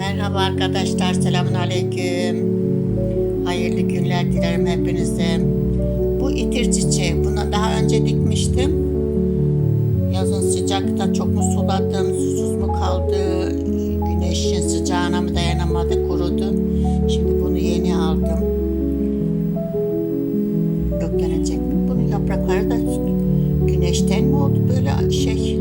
Merhaba arkadaşlar, selamun aleyküm. Hayırlı günler dilerim hepinize. Bu itir çiçeği, bunu daha önce dikmiştim. Yazın sıcakta çok mu suladım, susuz mu kaldı, güneşin sıcağına mı dayanamadı, kurudu. Şimdi bunu yeni aldım. Göklenecek mi? Bunun yaprakları da güneşten mi oldu böyle şey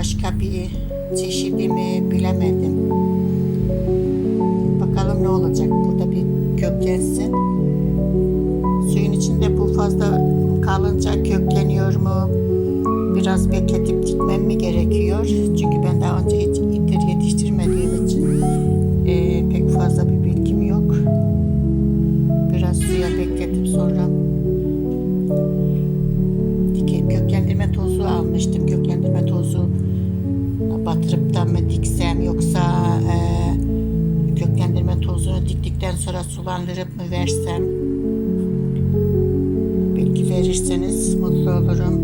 başka bir çeşidi mi bilemedim. Bakalım ne olacak? Burada bir köklensin suyun içinde bu fazla kalınca kökleniyor mu? Biraz bekletip dikmem mi gerekiyor? Çünkü ben sonra sulandırıp mı versem bilgi verirseniz mutlu olurum.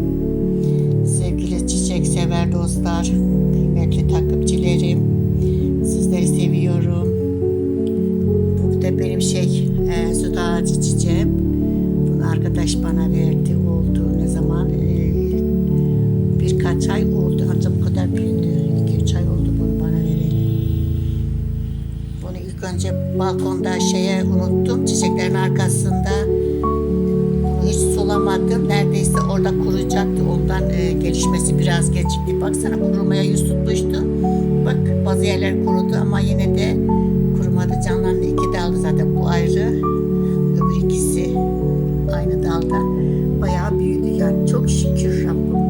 Sevgili çiçek sever dostlar, kıymetli takipçilerim, sizleri seviyorum. Bu da benim şey, e, süt ağacı çiçeğim. Bunu arkadaş bana verdi, oldu ne zaman? E, birkaç ay oldu, önce balkonda şeye unuttum, çiçeklerin arkasında. Hiç sulamadım. Neredeyse orada kuruyacaktı. Ondan e, gelişmesi biraz gecikti. Baksana kurumaya yüz tutmuştu. Bak bazı yerler kurudu ama yine de kurumadı. Canlandı. iki daldı zaten bu ayrı. Öbür ikisi aynı dalda. Bayağı büyüdü yani. Çok şükür Rabbime.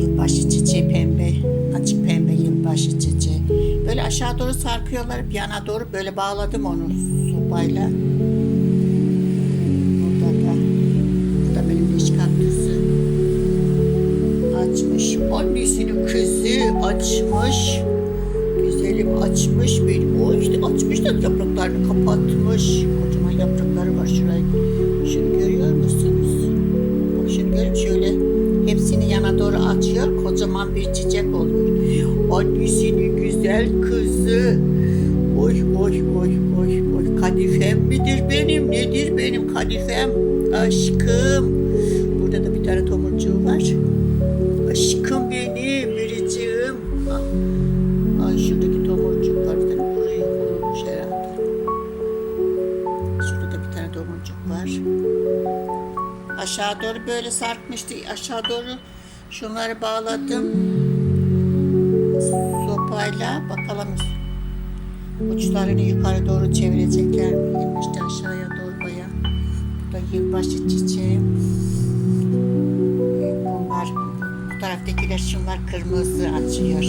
Yılbaşı çiçeği pembe. Açık pembe yılbaşı çiçeği. Aşağı doğru sarkıyorlar. Bir yana doğru böyle bağladım onu sopayla. Burada da, bu da benim leş kaktüsü. Açmış. Annesinin kızı açmış. Güzelim açmış benim. O işte açmış da yapraklarını kapatmış. Kocaman yaprakları var şuraya. Şunu görüyor musunuz? Şunu görün şöyle. Hepsini yana doğru açıyor. Kocaman bir çiçek oluyor. Annesinin güzel kızı. Oy oy oy oy oy. Kadifem midir benim? Nedir benim kadifem? Aşkım. Burada da bir tane tomurcuğu var. Aşkım benim, biricim. Ah, Ay şuradaki tomurcuk var. Bir tane kuruyor, kurumuş herhalde. Şurada da bir tane tomurcuk var. Aşağı doğru böyle sarkmıştı. Aşağı doğru şunları bağladım. Sopayla bakalım uçlarını yukarı doğru çevirecekler mi? İşte aşağıya doğru baya. Bu da yılbaşı çiçeği. Bunlar bu taraftakiler şunlar kırmızı açıyor.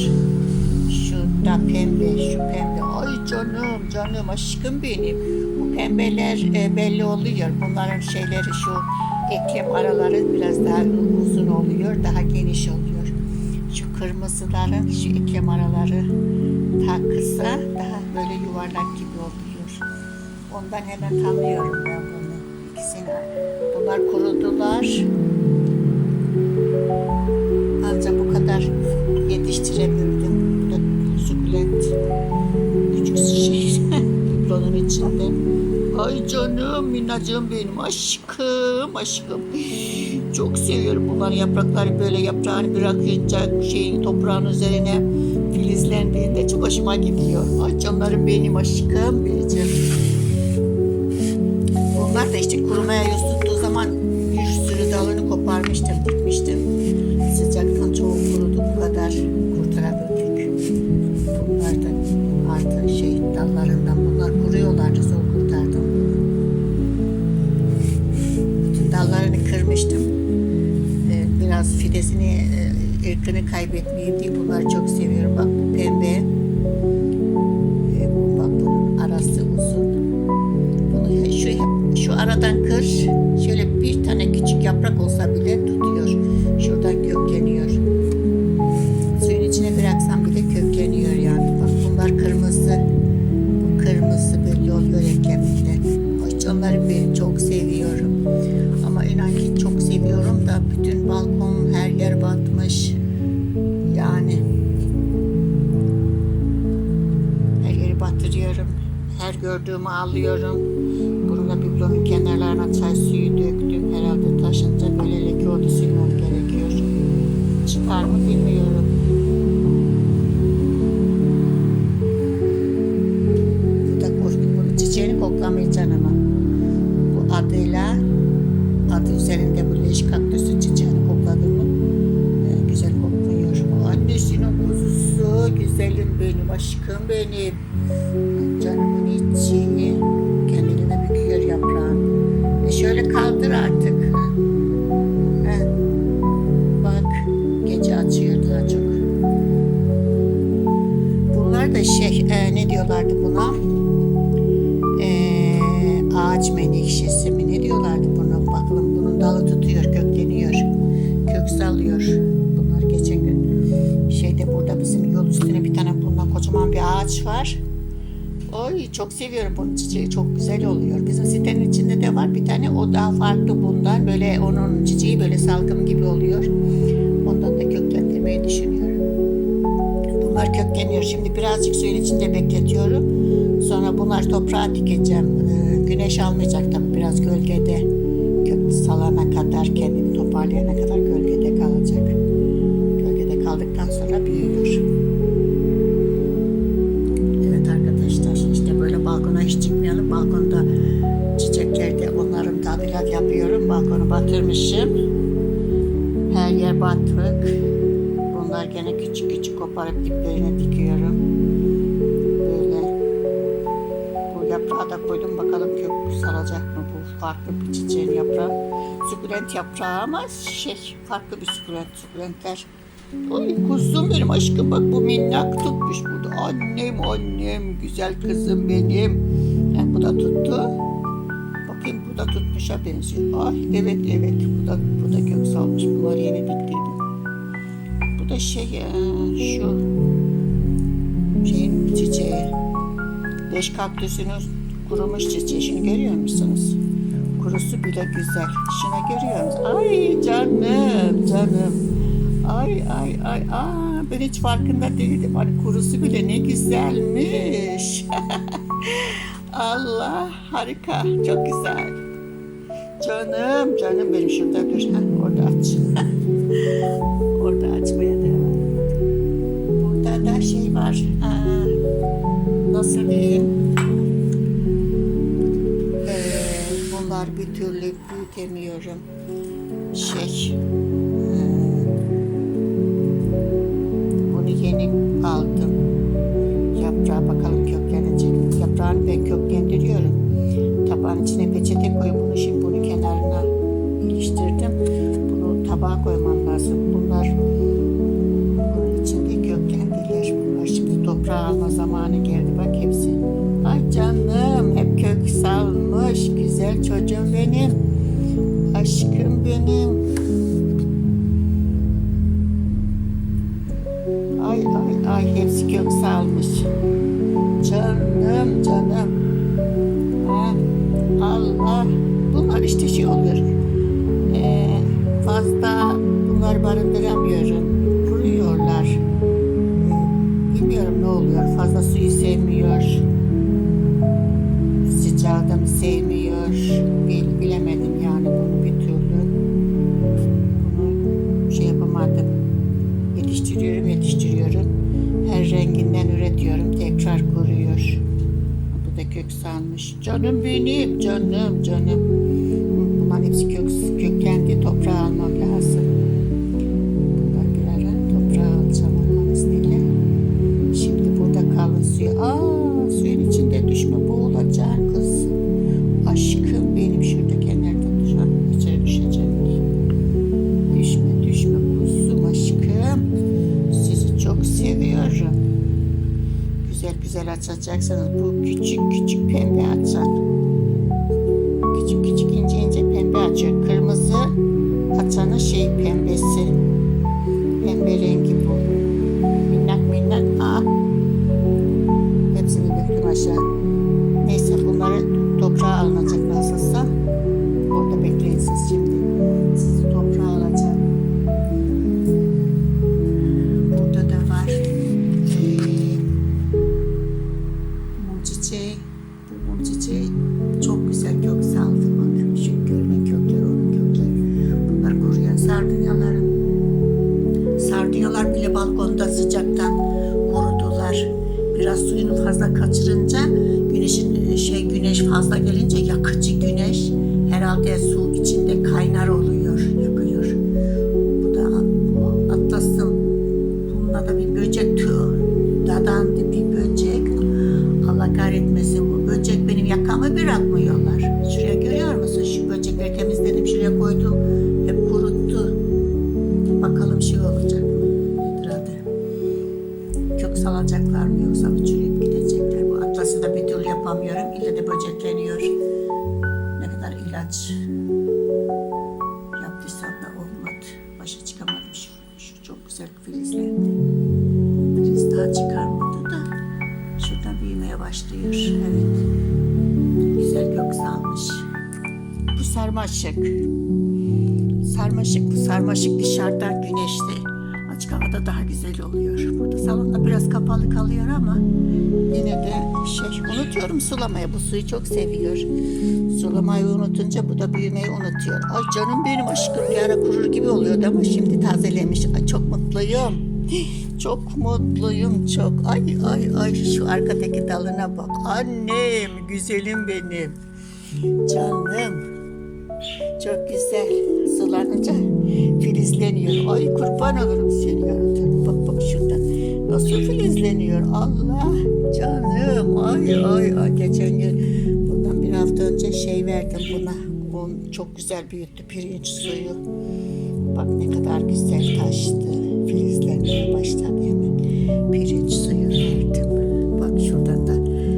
Şu da pembe, şu pembe. Ay canım, canım, aşkım benim. Bu pembeler e, belli oluyor. Bunların şeyleri şu eklem araları biraz daha uzun oluyor, daha geniş oluyor. Kırmızıların şu eklem araları daha kısa, daha böyle yuvarlak gibi oluyor. Ondan hemen tanıyorum ben bunu. İkisini. Bunlar kurudular. Ancak bu kadar yetiştirebildim. Bu da sukulent. Küçük şey. Biblonun içinde. Ay canım minnacığım benim aşkım aşkım. Çok seviyorum bunların yaprakları böyle yaprağını bırakınca şeyin toprağın üzerine filizlendiğinde çok hoşuma gidiyor. Ay canlarım benim aşkım biricim. Bunlar da işte kurumaya yüz zaman bir sürü dalını koparmıştım, e, ırkını kaybetmeyeyim diye bunları çok seviyorum. Bak bu pembe. Bu bak bunun arası uzun. Bunu şu şu aradan kır. Şöyle bir tane küçük yaprak olsa bile gördüğümü alıyorum. Burada biblonun kenarlarına çay suyu döktüm. Herhalde taşınca böyle leke oldu silmem gerekiyor. Çıkar mı bilmiyorum. Diyorlardı buna? E, ağaç menekşesi mi ne diyorlardı buna? Bakalım bunun dalı tutuyor, kökleniyor. Kök salıyor. Bunlar geçen gün şeyde burada bizim yol üstüne bir tane bundan kocaman bir ağaç var. Oy çok seviyorum bunun çiçeği çok güzel oluyor. Bizim sitenin içinde de var bir tane o daha farklı bundan. Böyle onun çiçeği böyle salkım gibi oluyor. Ondan da köklendirmeyi düşünüyorum. Bunlar kökleniyor. Şimdi birazcık suyun içinde bekletiyorum. Sonra bunlar toprağa dikeceğim. Ee, güneş almayacak tabii biraz gölgede. Kök salana kadar kendini toparlayana kadar gölgede kalacak. Gölgede kaldıktan sonra büyüyor. Evet arkadaşlar işte böyle balkona hiç çıkmayalım. Balkonda çiçeklerde onların tadilat yapıyorum. Balkonu batırmışım. Koparıp diplerine dikiyorum. Böyle. Bu yaprağı da koydum bakalım kök salacak mı bu farklı bir çiçeğin yaprağı. Sukulent yaprağı ama şey farklı bir sukulent. Sukulentler Ay kuzum benim aşkım bak bu minnak tutmuş burada. Annem annem güzel kızım benim. Ha, bu da tuttu. Bakayım bu da tutmuşa benziyor. Ay evet evet bu da bu da kök salmış. Bunları yeni diktiydim. Da şey şu şeyin çiçeği. Leş kaktüsünün kurumuş çiçeği. Şunu görüyor musunuz? Kurusu bile güzel. Şunu görüyor musunuz? Ay canım canım. Ay ay ay aa ben hiç farkında değildim. Hani kurusu bile ne güzelmiş. Allah harika çok güzel. Canım canım benim şurada. Heh, orada aç. orada açmaya nasıl diyeyim? Ee, bunlar bir türlü büyütemiyorum. Şey, e, bunu yeni aldım. Yaprağı bakalım köklenecek. Yaprağını ben köklendiriyorum. Tabağın içine peçete koyup bunu şimdi bunu kenarına iliştirdim. Bunu tabağa koymam lazım. Bunlar alma zamanı geldi. Bak hepsi. Ay canım hep kök salmış. Güzel çocuğum benim. Aşkım benim. Ay ay ay hepsi kök salmış. Oluyor. Fazla suyu sevmiyor. Sıcağı da mı sevmiyor. Bil, bilemedim yani bunu bir türlü. Bunu şey yapamadım. Yetiştiriyorum, yetiştiriyorum. Her renginden üretiyorum. Tekrar kuruyor. Bu da kök salmış. Canım benim, canım, canım. Açacaksınız. Bu küçük küçük pembe sarmaşık. Sarmaşık bu sarmaşık dışarıdan güneşte. Açık havada daha güzel oluyor. Burada salonda biraz kapalı kalıyor ama yine de şey unutuyorum sulamayı. Bu suyu çok seviyor. Sulamayı unutunca bu da büyümeyi unutuyor. Ay canım benim aşkım bir ara kurur gibi oluyordu ama şimdi tazelemiş. Ay çok mutluyum. Çok mutluyum çok. Ay ay ay şu arkadaki dalına bak. Annem güzelim benim. Canım. Çok güzel. Sulanınca filizleniyor. Ay kurban olurum seni yaratıyorum. Bak bak şurada. Nasıl filizleniyor? Allah canım. Ay ay ay. Geçen gün bundan bir hafta önce şey verdim buna. Bu çok güzel büyüttü pirinç suyu. Bak ne kadar güzel taştı. Filizlenmeye başladı hemen. Pirinç suyu verdim. Bak şuradan da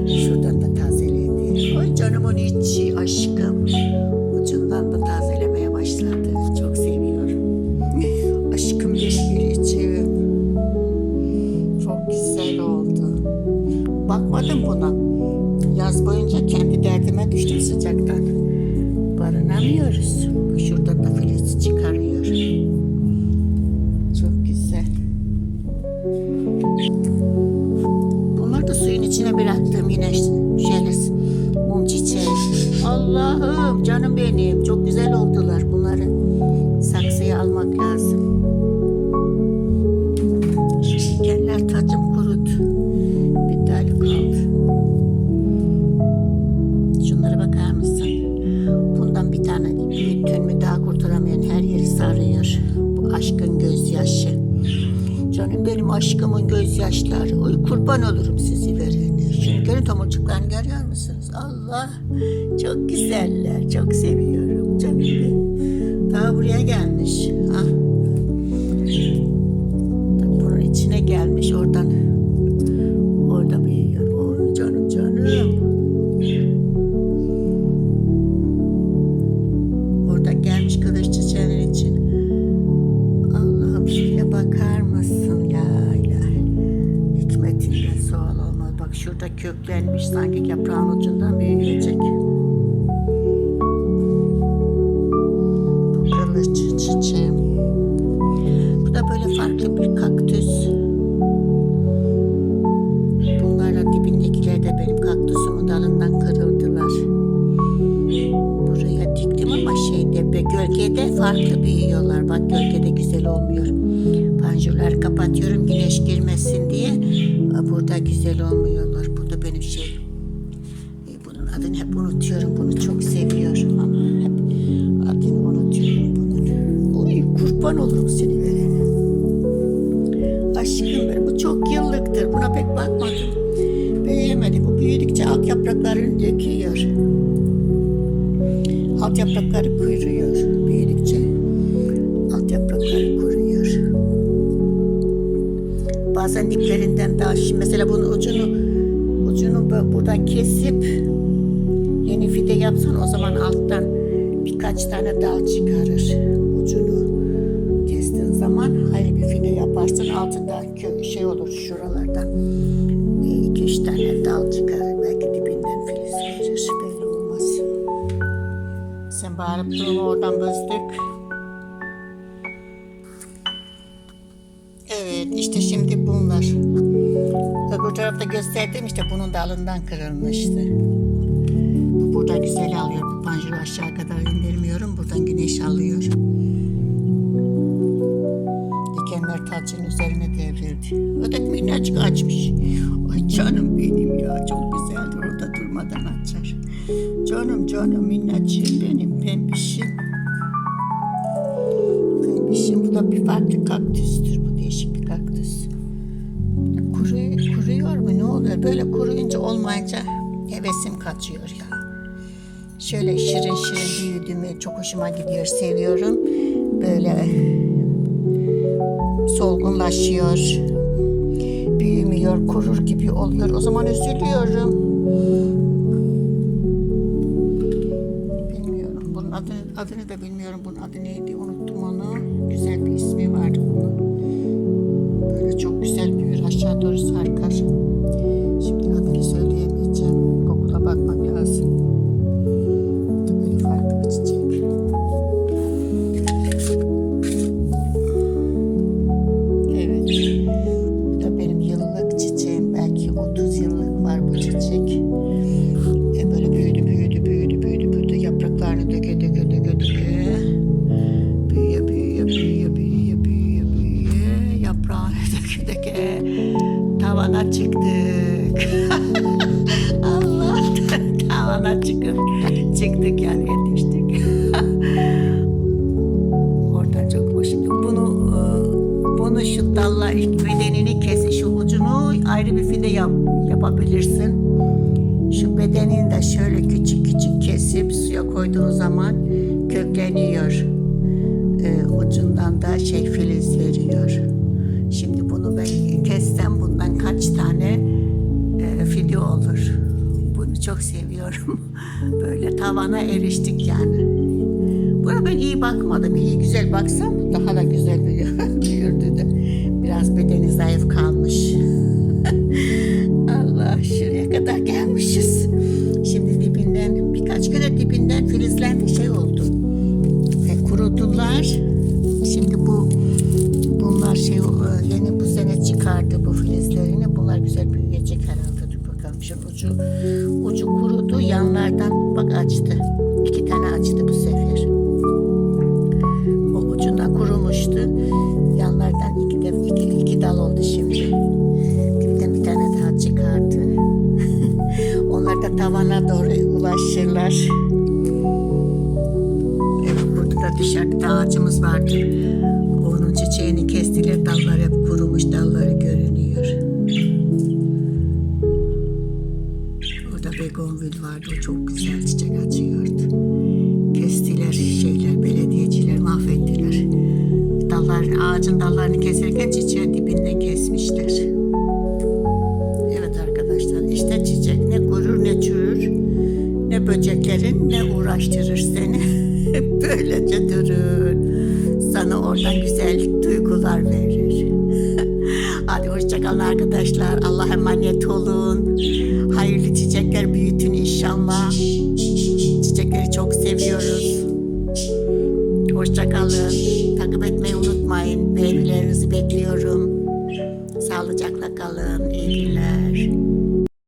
şuradan da tazeledi. Ay canımın içi aşkım. Bakmadım buna. Yaz boyunca kendi derdime düştüm sıcaktan. Barınamıyoruz. Bu Şuradan da filiz çıkarıyor. Çok güzel. Bunları da suyun içine bıraktım yine şöyle mum çiçeği. Allah'ım canım benim çok güzel oldular büyüttün mü daha kurtaramayan her yeri sarıyor. Bu aşkın gözyaşı. Canım benim aşkımın gözyaşları. Oy kurban olurum sizi verene. Görün tomurcuklarını görüyor musunuz? Allah çok güzeller. Çok seviyorum canım benim. Daha buraya gelmiş. Ha. Tabii Bunun içine gelmiş oradan. Şurada köklenmiş sanki yaprağın ucundan büyüyecek. Adını hep unutuyorum. Bunu çok seviyorum ama hep adını unutuyorum bunun. Oy kurban olurum seni verene. Aşkım benim bu çok yıllıktır. Buna pek bakmadım. Büyüyemedi. Bu büyüdükçe alt yapraklarını döküyor. Alt yaprakları kuruyor büyüdükçe. Alt yaprakları kuruyor. Bazen diplerinden daha şimdi mesela bunun ucunu ucunu buradan kesip o zaman alttan birkaç tane dal çıkarır. Ucunu kestiğin zaman hayır bir fide yaparsın altında şey olur şuralardan iki üç tane dal çıkarır belki dibinden filiz verir belli olmaz. Sen bağırıp durma oradan bızdık. Evet işte şimdi bunlar. Öbür tarafta gösterdim işte bunun dalından kırılmıştı. Bu burada güzel alıyor. Bu panjuru aşağı kadar indirmiyorum. Buradan güneş alıyor. Dikenler tacın üzerine devrildi. Öteki minnacık açmış. Ay canım benim ya çok güzeldir. Orada durmadan açar. canım canım minnacığım benim pembişim. Pembişim bu da bir farklı kaktüstür. Bu değişik bir kaktüs. Kuru, kuruyor mu ne oluyor? Böyle kuruyunca olmayınca hevesim kaçıyor ya. Şöyle şirin şirin büyüdü mü çok hoşuma gidiyor, seviyorum. Böyle solgunlaşıyor, büyümüyor, kurur gibi oluyor. O zaman üzülüyorum. Bilmiyorum. Bunun adını, adını da bilmiyorum. Bunun adı neydi? Unuttum onu. Güzel bir ismi vardı bunun. Böyle çok güzel büyür. Aşağı doğru sarkar. Büyüye, büyüye, büyüye, büyüye. Yaprağını döke, döke. Tavana çıktık. Allah, tavana çıkıp çıktık yani yetiştik. Oradan çok hoş. Bunu e, bunu şu dalla bedenini kes, şu ucunu ayrı bir fide yap, yapabilirsin. Şu bedenini de şöyle küçük küçük kesip suya koyduğun zaman kökleniyor. Ucundan da şey filiz veriyor. Şimdi bunu ben kessem bundan kaç tane e, fide olur. Bunu çok seviyorum. Böyle tavana eriştik yani. Buna ben iyi bakmadım. İyi güzel baksam daha da güzel büyür, büyürdü de. Biraz bedeni zayıf kalmış. Allah şuraya tavana doğru ulaşırlar. Evet burada da dışarıda ağacımız vardı. Onun çiçeğini kestiler. Dallar hep kurumuş. Dalları görünüyor. Orada begonvil vardı. O çok güzel çiçek açıyordu. Kestiler şeyler, belediyeciler mahvettiler. Dallar, ağacın dallarını keserken çiçeğin dibinden kesmişler. Evet arkadaşlar işte çiçek kurur ne çürür ne böceklerin ne uğraştırır seni. Böylece durur. Sana oradan güzel duygular verir. Hadi hoşçakalın arkadaşlar. Allah'a emanet olun. Hayırlı çiçekler büyütün inşallah. Çiçekleri çok seviyoruz.